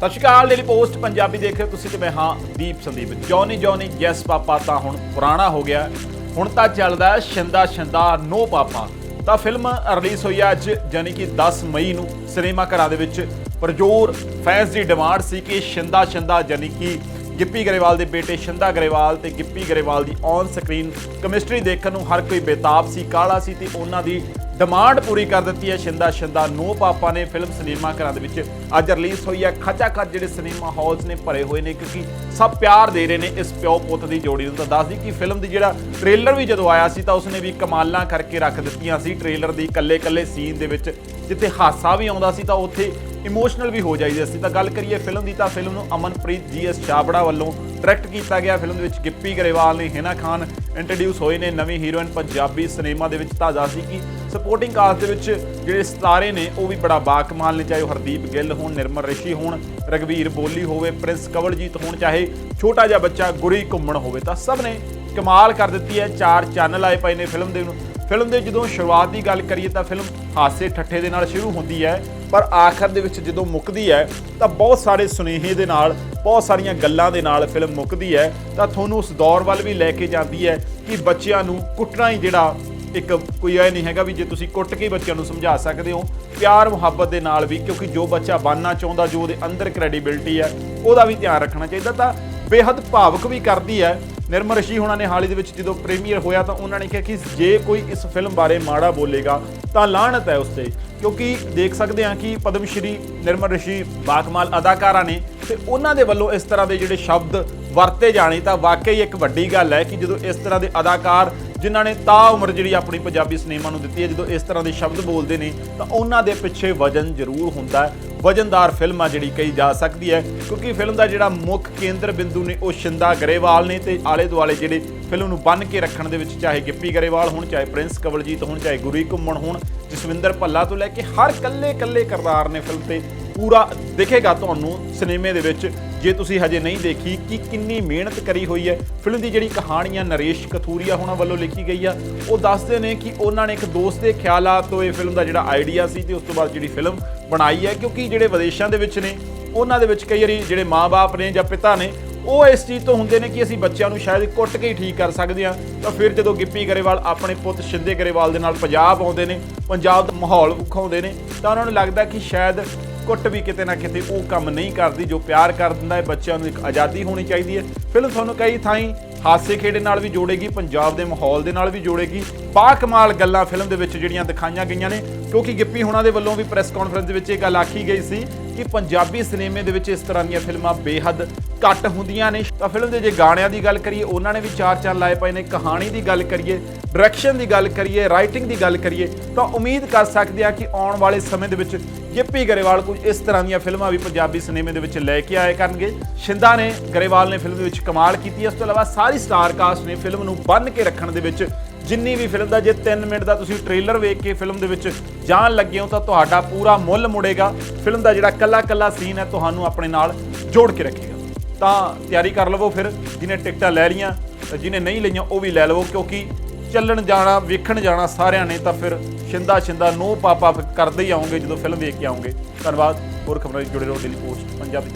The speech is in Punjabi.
ਸਤਿ ਸ਼੍ਰੀ ਅਕਾਲ ਡੇਲੀ ਪੋਸਟ ਪੰਜਾਬੀ ਦੇਖ ਰਹੇ ਹੋ ਤੁਸੀਂ ਤੇ ਮੈਂ ਹਾਂ Deep Sandeep. Johnny Johnny yes papa, ਤਾਂ ਹੁਣ ਪੁਰਾਣਾ ਹੋ ਗਿਆ। ਹੁਣ ਤਾਂ ਚੱਲਦਾ ਹੈ ਸ਼ਿੰਦਾ ਸ਼ਿੰਦਾ ਨੋ ਪਾਪਾ। ਤਾਂ ਫਿਲਮ ਰਿਲੀਜ਼ ਹੋਈ ਹੈ ਅੱਜ ਯਾਨੀ ਕਿ 10 ਮਈ ਨੂੰ ਸਿਨੇਮਾ ਘਰਾਂ ਦੇ ਵਿੱਚ। ਪਰਜੋਰ ਫੈਨਸ ਦੀ ਡਿਮਾਂਡ ਸੀ ਕਿ ਸ਼ਿੰਦਾ ਸ਼ਿੰਦਾ ਯਾਨੀ ਕਿ ਗਿੱਪੀ ਗਰੇਵਾਲ ਦੇ ਬੇਟੇ ਸ਼ਿੰਦਾ ਗਰੇਵਾਲ ਤੇ ਗਿੱਪੀ ਗਰੇਵਾਲ ਦੀ ਔਨ ਸਕਰੀਨ ਕੈਮਿਸਟਰੀ ਦੇਖਣ ਨੂੰ ਹਰ ਕੋਈ ਬੇਤਾਬ ਸੀ, ਕਾਲਾ ਸੀ ਤੇ ਉਹਨਾਂ ਦੀ ਡਿਮਾਂਡ ਪੂਰੀ ਕਰ ਦਿੱਤੀ ਹੈ ਸ਼ਿੰਦਾ ਸ਼ਿੰਦਾ ਨੋ ਪਾਪਾ ਨੇ ਫਿਲਮ ਸਿਨੇਮਾ ਘਰਾਂ ਦੇ ਵਿੱਚ ਅੱਜ ਰਿਲੀਜ਼ ਹੋਈ ਹੈ। ਖਚਾ ਖਚ ਜਿਹੜੇ ਸਿਨੇਮਾ ਹਾਲਸ ਨੇ ਭਰੇ ਹੋਏ ਨੇ ਕਿਉਂਕਿ ਸਭ ਪਿਆਰ ਦੇ ਰਹੇ ਨੇ ਇਸ ਪਿਓ ਪੁੱਤ ਦੀ ਜੋੜੀ ਨੂੰ। ਤਾਂ ਦੱਸਦੀ ਕਿ ਫਿਲਮ ਦੀ ਜਿਹੜਾ ਟ੍ਰੇਲਰ ਵੀ ਜਦੋਂ ਆਇਆ ਸੀ ਤਾਂ ਉਸਨੇ ਵੀ ਕਮਾਲਾਂ ਕਰਕੇ ਰੱਖ ਦਿੱਤੀਆਂ ਸੀ। ਟ੍ਰੇਲਰ ਦੀ ਕੱਲੇ-ਕੱਲੇ ਸੀਨ ਦੇ ਵਿੱਚ ਜਿੱਥੇ ਹਾਸਾ ਵੀ ਆਉਂਦਾ ਸੀ ਤਾਂ ਉੱਥੇ ਇਮੋਸ਼ਨਲ ਵੀ ਹੋ ਜਾਈਦੇ ਅਸੀਂ ਤਾਂ ਗੱਲ ਕਰੀਏ ਫਿਲਮ ਦੀ ਤਾਂ ਫਿਲਮ ਨੂੰ ਅਮਨਪ੍ਰੀਤ ਜੀ ਐਸ ਛਾਬੜਾ ਵੱਲੋਂ ਡਾਇਰੈਕਟ ਕੀਤਾ ਗਿਆ। ਫਿਲਮ ਦੇ ਵਿੱਚ ਗਿੱਪੀ ਗਰੇਵਾਲ ਨੇ, ਹਿਨਾ ਖਾਨ ਇੰਟਰੋਡਿਊਸ ਹੋਏ ਨੇ ਨਵੀਂ ਹੀਰੋਇਨ ਪੰਜਾਬੀ ਸਿਨੇਮਾ ਦੇ ਵਿੱਚ ਤਾਂ ਦੱਸਦੀ ਕਿ ਸਪੋਰਟਿੰਗ ਕਾਸਟ ਦੇ ਵਿੱਚ ਜਿਹੜੇ ਸਿਤਾਰੇ ਨੇ, ਉਹ ਵੀ ਬੜਾ ਬਾਕਮਾਲ ਨੇ, ਚਾਹੇ ਉਹ ਹਰਦੀਪ ਗਿੱਲ ਹੋਣ, ਨਿਰਮਲ ਰਿਸ਼ੀ ਹੋਣ ਰਗਵੀਰ ਬੋਲੀ ਹੋਵੇ, ਪ੍ਰਿੰਸ ਕਵਲਜੀਤ ਹੋਣ, ਚਾਹੇ ਛੋਟਾ ਜਿਹਾ ਬੱਚਾ ਗੁਰੀ ਘੁੰਮਣ ਹੋਵੇ। ਤਾਂ ਸਭ ਨੇ ਕਮਾਲ ਕਰ ਦਿੱਤੀ ਹੈ। ਚਾਰ ਚੈਨਲ ਆਏ ਪਏ ਨੇ ਫਿਲਮ ਦੇ ਨੂੰ। ਫਿਲਮ ਦੇ ਜਦੋਂ ਸ਼ੁਰੂਆਤ ਦੀ ਗੱਲ ਕਰੀਏ ਤਾਂ ਫਿਲਮ ਹਾਸੇ ਠੱਠੇ ਦੇ ਨਾਲ ਸ਼ੁਰੂ ਹੁੰਦੀ ਹੈ, ਪਰ ਆਖਰ ਦੇ ਵਿੱਚ ਜਦੋਂ ਮੁੱਕਦੀ ਹੈ, ਤਾਂ ਬਹੁਤ ਸਾਰੇ ਸੁਨੇਹੇ ਦੇ ਨਾਲ, ਬਹੁਤ ਸਾਰੀਆਂ ਗੱਲਾਂ ਦੇ ਨਾਲ ਫਿਲਮ ਮੁੱਕਦੀ ਹੈ, ਤਾਂ ਤੁਹਾਨੂੰ ਉਸ ਦੌਰ ਵੱਲ ਵੀ ਲੈ ਕੇ ਜਾਂਦੀ ਹੈ ਕਿ ਬੱਚਿਆਂ ਨੂੰ ਕੁੱਟਣਾ ਹੀ ਜਿਹੜਾ ਇੱਕ ਕੋਈ ਇਹ ਨਹੀਂ ਹੈਗਾ ਵੀ ਜੇ ਤੁਸੀਂ ਕੁੱਟ ਕੇ ਬੱਚਿਆਂ ਨੂੰ ਸਮਝਾ ਸਕਦੇ ਹੋ। ਪਿਆਰ, ਮੁਹੱਬਤ ਦੇ ਨਾਲ ਵੀ, ਕਿਉਂਕਿ ਜੋ ਬੱਚਾ ਬਣਨਾ ਚਾਹੁੰਦਾ, ਜੋ ਉਹਦੇ ਅੰਦਰ ਕ੍ਰੈਡੀਬਿਲਟੀ ਹੈ, ਉਹਦਾ ਵੀ ਧਿਆਨ ਰੱਖਣਾ ਚਾਹੀਦਾ, ਤਾਂ ਬੇਹੱਦ ਭਾਵਕ ਵੀ ਕਰਦੀ ਹੈ ਨਿਰਮਲ ਰਿਸ਼ੀ ਹੋਣਾ ਨੇ ਹਾਲ ਹੀ ਦੇ ਵਿੱਚ ਜਦੋਂ ਪ੍ਰੀਮੀਅਰ ਹੋਇਆ ਤਾਂ ਉਹਨਾਂ ਨੇ ਕਿਹਾ ਕਿ ਜੇ ਕੋਈ ਇਸ ਫਿਲਮ ਬਾਰੇ ਮਾੜਾ ਬੋਲੇਗਾ ਤਾਂ ਲਾਹਣਤ ਹੈ ਉਸ ਤੇ। ਕਿਉਂਕਿ ਦੇਖ ਸਕਦੇ ਹਾਂ ਕਿ ਪਦਮ ਸ਼੍ਰੀ ਨਿਰਮਲ ਰਿਸ਼ੀ, ਬਾਕਮਾਲ ਅਦਾਕਾਰਾ ਨੇ ਤੇ ਉਹਨਾਂ ਦੇ ਵੱਲੋਂ ਇਸ ਤਰ੍ਹਾਂ ਦੇ ਜਿਹੜੇ ਸ਼ਬਦ ਵਰਤੇ ਜਾਣੇ ਤਾਂ ਵਾਕਈ ਇੱਕ ਵੱਡੀ ਗੱਲ ਹੈ ਕਿ ਜਦੋਂ ਇਸ ਤਰ੍ਹਾਂ ਦੇ ਅਦਾਕਾਰ ਜਿਨ੍ਹਾਂ ਨੇ ਤਾ ਉਮਰ ਜਿਹੜੀ ਆਪਣੀ ਪੰਜਾਬੀ ਸਿਨੇਮਾ ਨੂੰ ਦਿੱਤੀ ਹੈ, ਜਦੋਂ ਇਸ ਤਰ੍ਹਾਂ ਦੇ ਸ਼ਬਦ ਬੋਲਦੇ ਨੇ ਤਾਂ ਉਹਨਾਂ ਦੇ ਪਿੱਛੇ ਵਜਨ ਜ਼ਰੂਰ ਹੁੰਦਾ ਹੈ। ਵਜਨਦਾਰ ਫਿਲਮ ਆ ਜਿਹੜੀ ਕਹੀ ਜਾ ਸਕਦੀ ਹੈ, ਕਿਉਂਕਿ ਫਿਲਮ ਦਾ ਜਿਹੜਾ ਮੁੱਖ ਕੇਂਦਰ ਬਿੰਦੂ ਨੇ ਉਹ ਸ਼ਿੰਦਾ ਗਰੇਵਾਲ ਨੇ ਤੇ ਆਲੇ ਦੁਆਲੇ ਜਿਹੜੇ ਫਿਲਮ ਨੂੰ ਬੰਨ ਕੇ ਰੱਖਣ ਦੇ ਵਿੱਚ ਚਾਹੇ ਗਿੱਪੀ ਗਰੇਵਾਲ ਹੋਣ, ਚਾਹੇ ਪ੍ਰਿੰਸ ਕਵਲਜੀਤ ਹੋਣ, ਚਾਹੇ ਗੁਰੀ ਘੁੰਮਣ ਹੋਣ, ਜਸਵਿੰਦਰ ਭੱਲਾ ਤੋਂ ਲੈ ਕੇ ਹਰ ਕੱਲੇ ਕੱਲੇ ਕਰਦਾਰ ਨੇ ਫਿਲਮ ਤੇ ਪੂਰਾ ਦਿਖੇਗਾ ਤੁਹਾਨੂੰ ਸਿਨੇਮੇ ਦੇ ਵਿੱਚ। ਜੇ ਤੁਸੀਂ ਹਜੇ ਨਹੀਂ ਦੇਖੀ ਕਿ ਕਿੰਨੀ ਮਿਹਨਤ ਕਰੀ ਹੋਈ ਹੈ, ਫਿਲਮ ਦੀ ਜਿਹੜੀ ਕਹਾਣੀ ਆ ਨਰੇਸ਼ ਕਥੂਰੀਆ ਹੋਣਾ ਵੱਲੋਂ ਲਿਖੀ ਗਈ ਆ, ਉਹ ਦੱਸਦੇ ਨੇ ਕਿ ਉਹਨਾਂ ਨੇ ਇੱਕ ਦੋਸਤ ਦੇ ਖਿਆਲਾਂ ਤੋਂ ਇਹ ਫਿਲਮ ਦਾ ਜਿਹੜਾ ਆਈਡੀਆ ਸੀ ਤੇ ਉਸ ਤੋਂ ਬਾਅਦ ਜਿਹੜੀ ਫਿਲਮ ਬਣਾਈ ਹੈ, ਕਿਉਂਕਿ ਜਿਹੜੇ ਵਿਦੇਸ਼ਾਂ ਦੇ ਵਿੱਚ ਨੇ, ਉਹਨਾਂ ਦੇ ਵਿੱਚ ਕਈ ਵਾਰੀ ਜਿਹੜੇ ਮਾਪੇ ਨੇ ਜਾਂ ਪਿਤਾ ਨੇ, ਉਹ ਇਸ ਚੀਜ਼ ਤੋਂ ਹੁੰਦੇ ਨੇ ਕਿ ਅਸੀਂ ਬੱਚਿਆਂ ਨੂੰ ਸ਼ਾਇਦ ਕੁੱਟ ਕੇ ਹੀ ਠੀਕ ਕਰ ਸਕਦੇ ਹਾਂ, ਤਾਂ ਫਿਰ ਜਦੋਂ ਗਿੱਪੀ ਗਰੇਵਾਲ ਆਪਣੇ ਪੁੱਤ ਸ਼ਿੰਦੇ ਗਰੇਵਾਲ ਦੇ ਨਾਲ ਪੰਜਾਬ ਆਉਂਦੇ ਨੇ, ਪੰਜਾਬ ਦਾ ਮਾਹੌਲ ਵਿਖਾਉਂਦੇ ਨੇ, ਤਾਂ ਉਹਨਾਂ ਨੂੰ ਲੱਗਦਾ ਕਿ ਸ਼ਾਇਦ ਕੁੱਟ ਵੀ ਕਿਤੇ ਨਾ ਕਿਤੇ ਉਹ ਕੰਮ ਨਹੀਂ ਕਰਦੀ ਜੋ ਪਿਆਰ ਕਰ ਦਿੰਦਾ ਹੈ, ਬੱਚਿਆਂ ਨੂੰ ਇੱਕ ਆਜ਼ਾਦੀ ਹੋਣੀ ਚਾਹੀਦੀ ਹੈ। ਫਿਲਮ ਤੁਹਾਨੂੰ ਕਈ ਥਾਈਂ ਹਾਸੇ ਖੇੜੇ ਨਾਲ ਵੀ ਜੋੜੇਗੀ, ਪੰਜਾਬ ਦੇ ਮਾਹੌਲ ਦੇ ਨਾਲ ਵੀ ਜੋੜੇਗੀ। ਬਾ ਕਮਾਲ ਗੱਲਾਂ ਫਿਲਮ ਦੇ ਵਿੱਚ ਜਿਹੜੀਆਂ ਦਿਖਾਈਆਂ ਗਈਆਂ ਨੇ, ਕਿਉਂਕਿ ਗਿੱਪੀ ਹੁਣਾਂ ਦੇ ਵੱਲੋਂ ਵੀ ਪ੍ਰੈਸ ਕਾਨਫਰੰਸ ਦੇ ਵਿੱਚ ਇਹ ਗੱਲ ਆਖੀ ਗਈ ਸੀ ਕਿ ਪੰਜਾਬੀ ਸਿਨੇਮੇ ਦੇ ਵਿੱਚ ਇਸ ਤਰ੍ਹਾਂ ਦੀਆਂ ਫਿਲਮਾਂ ਬੇਹੱਦ ਘੱਟ ਹੁੰਦੀਆਂ ਨੇ। ਤਾਂ ਫਿਲਮ ਦੇ ਜੇ ਗਾਣਿਆਂ ਦੀ ਗੱਲ ਕਰੀਏ, ਉਹਨਾਂ ਨੇ ਵੀ ਚਾਰ ਚਾਰ ਲਾਏ ਪਏ ਨੇ। ਕਹਾਣੀ ਦੀ ਗੱਲ ਕਰੀਏ ਡਾਇਰੈਕਸ਼ਨ ਦੀ ਗੱਲ ਕਰੀਏ ਰਾਈਟਿੰਗ ਦੀ ਗੱਲ ਕਰੀਏ, ਤਾਂ ਉਮੀਦ ਕਰ ਸਕਦੇ ਆ ਕਿ ਆਉਣ ਵਾਲੇ ਸਮੇਂ ਦੇ ਵਿੱਚ ਗਿੱਪੀ ਗਰੇਵਾਲ ਕੁਝ ਇਸ ਤਰ੍ਹਾਂ ਦੀਆਂ ਫਿਲਮਾਂ ਵੀ ਪੰਜਾਬੀ ਸਿਨੇਮੇ ਦੇ ਵਿੱਚ ਲੈ ਕੇ ਆਏ ਕਰਨਗੇ। ਸ਼ਿੰਦਾ ਨੇ ਗਰੇਵਾਲ ਨੇ ਫਿਲਮ ਦੇ ਵਿੱਚ ਕਮਾਲ ਕੀਤੀ ਹੈ। ਇਸ ਤੋਂ ਇਲਾਵਾ ਸਾਰੀ ਸਟਾਰ ਕਾਸਟ ਨੇ ਫਿਲਮ ਨੂੰ ਬੰਨ ਕੇ ਰੱਖਣ ਦੇ ਵਿੱਚ ਜਿੰਨੀ ਵੀ ਫਿਲਮ ਦਾ ਜੇ 3 ਮਿੰਟ ਦਾ ਤੁਸੀਂ ਟ੍ਰੇਲਰ ਵੇਖ ਕੇ ਫਿਲਮ ਦੇ ਵਿੱਚ ਜਾਣ ਲੱਗੇ ਹੋ ਤਾਂ ਤੁਹਾਡਾ ਪੂਰਾ ਮੁੱਲ ਮੁੜੇਗਾ। ਫਿਲਮ ਦਾ ਜਿਹੜਾ ਕੱਲਾ ਕੱਲਾ ਸੀਨ ਹੈ ਤੁਹਾਨੂੰ ਆਪਣੇ ਨਾਲ ਜੋੜ ਕੇ ਰੱਖੇਗਾ। ਤਾਂ ਤਿਆਰੀ ਕਰ ਲਵੋ ਫਿਰ ਜਿਹਨੇ ਟਿਕਟਾਂ ਲੈ ਲਈਆਂ ਤੇ ਜਿਹਨੇ ਨਹੀਂ ਲਈਆਂ ਉਹ ਵੀ ਲੈ ਲਵੋ ਕਿਉਂਕਿ ਚੱਲਣ ਜਾਣਾ, ਵੇਖਣ ਜਾਣਾ ਸਾਰਿਆਂ ਨੇ, ਤਾਂ ਫਿਰ ਛਿੰਦਾ ਛਿੰਦਾ ਨੋ ਪਾਪਾ ਕਰਦੇ ਹੀ ਆਉਂਗੇ, ਜਦੋਂ ਫਿਲਮ ਦੇਖ ਕੇ ਆਉਂਗੇ। ਧੰਨਵਾਦ, ਹੋਰ ਖਬਰਾਂ ਲਈ ਜੁੜੇ ਰਹੋ ਡੇਲੀ ਪੋਸਟ ਪੰਜਾਬੀ